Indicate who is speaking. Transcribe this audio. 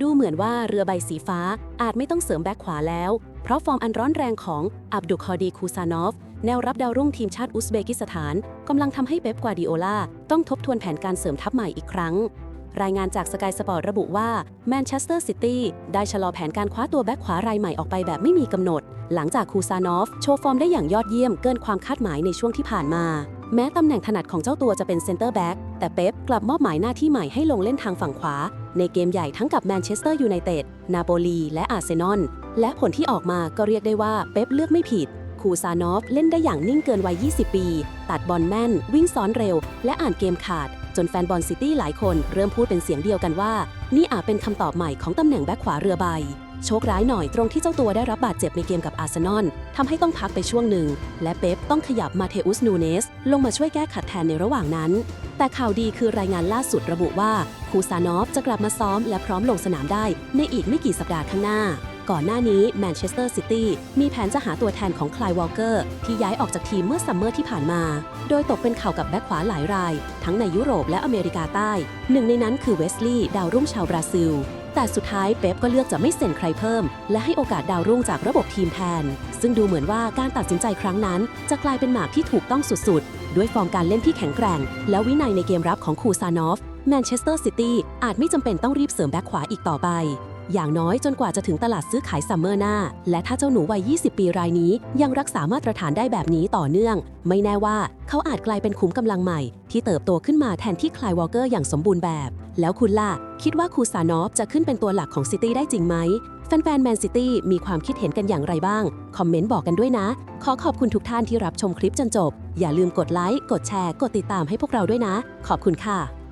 Speaker 1: ดูเหมือนว่าเรือใบสีฟ้าอาจไม่ต้องเสริมแบ็คขวาแล้ว เพราะฟอร์มอันร้อนแรงของอับดุคอดีคูซานอฟ แนวรับดาวรุ่งทีมชาติอุซเบกิสถานกำลังทำให้เป๊ปกวาดิโอลาต้องทบทวนแผนการเสริมทัพใหม่อีกครั้ง รายงานจากสกายสปอร์ตระบุว่าแมนเชสเตอร์ซิตี้ได้ชะลอแผนการคว้าตัวแบ็คขวารายใหม่ออกไปแบบไม่มีกำหนด หลังจากคูซานอฟโชว์ฟอร์มได้อย่างยอดเยี่ยมเกินความคาดหมายในช่วงที่ผ่านมาแม้ตำแหน่งถนัดของเจ้าตัวจะเป็นเซนเตอร์แบ็กแต่เป๊ปกลับมอบหมายหน้าที่ใหม่ให้ลงเล่นทางฝั่งขวา ในเกมใหญ่ทั้งกับแมนเชสเตอร์ยูไนเต็ด นาโปลี และอาร์เซนอล และผลที่ออกมาก็เรียกได้ว่าเป๊ปเลือกไม่ผิด คูซานอฟเล่นได้อย่างนิ่งเกินวัย 20 ปี ตัดบอลแม่น วิ่งซ้อนเร็ว และอ่านเกมขาด จนแฟนบอลซิตี้หลายคนเริ่มพูดเป็นเสียงเดียวกันว่า นี่อาจเป็นคำตอบใหม่ของตำแหน่งแบ็คขวาเรือใบ โชคร้ายหน่อยตรงที่เจ้าตัวได้รับบาดเจ็บในเกมกับอาร์เซนอลทำให้ต้องพักไปช่วงหนึ่ง และเป๊ปต้องขยับมาเทอุสนูเนส ลงมาช่วยแก้ขัดแทนในระหว่างนั้น แต่ข่าวดีคือรายงานล่าสุดระบุว่าคูซานอฟจะกลับมาซ้อม และพร้อมลงสนามได้ในอีกไม่กี่สัปดาห์ข้างหน้า ก่อนหน้านี้แมนเชสเตอร์ซิตี้มีแผนจะหาตัวแทนของคลายวอลเกอร์ที่ย้ายออกจากทีมเมื่อซัมเมอร์ที่ผ่านมา โดยตกเป็นข่าวกับแบ็คขวาหลายราย ทั้งในยุโรปและอเมริกาใต้ หนึ่งในนั้นคือเวสลีย์ดาวรุ่งชาวบราซิลแต่สุดท้ายเป๊ปก็เลือกจะไม่เซ็นใครเพิ่ม และให้โอกาสดาวรุ่งจากระบบทีมแทน ซึ่งดูเหมือนว่าการตัดสินใจครั้งนั้น จะกลายเป็นหมากที่ถูกต้องสุดๆ ด้วยฟอร์มการเล่นที่แข็งแกร่ง และวินัยในเกมรับของคูซานอฟแมนเชสเตอร์ซิตี้อาจไม่จำเป็นต้องรีบเสริมแบ็คขวาอีกต่อไป อย่างน้อยจนกว่าจะถึงตลาดซื้อขายซัมเมอร์หน้า และถ้าเจ้าหนูวัย 20 ปีรายนี้ ยังรักษามาตรฐานได้แบบนี้ต่อเนื่อง ไม่แน่ว่าเขาอาจกลายเป็นขุมกำลังใหม่ ที่เติบโตขึ้นมาแทนที่คลายวอลเกอร์อย่างสมบูรณ์แบบ แล้วคุณล่ะ คิดว่าคูซานอฟจะขึ้นเป็นตัวหลักของซิตี้ได้จริงไหมแฟนๆแมนซิตี้มีความคิดเห็นกันอย่างไรบ้าง คอมเมนต์บอกกันด้วยนะ ขอขอบคุณทุกท่านที่รับชมคลิปจนจบ อย่าลืมกดไลค์ กดแชร์ กดติดตามให้พวกเราด้วยนะ ขอบคุณค่ะ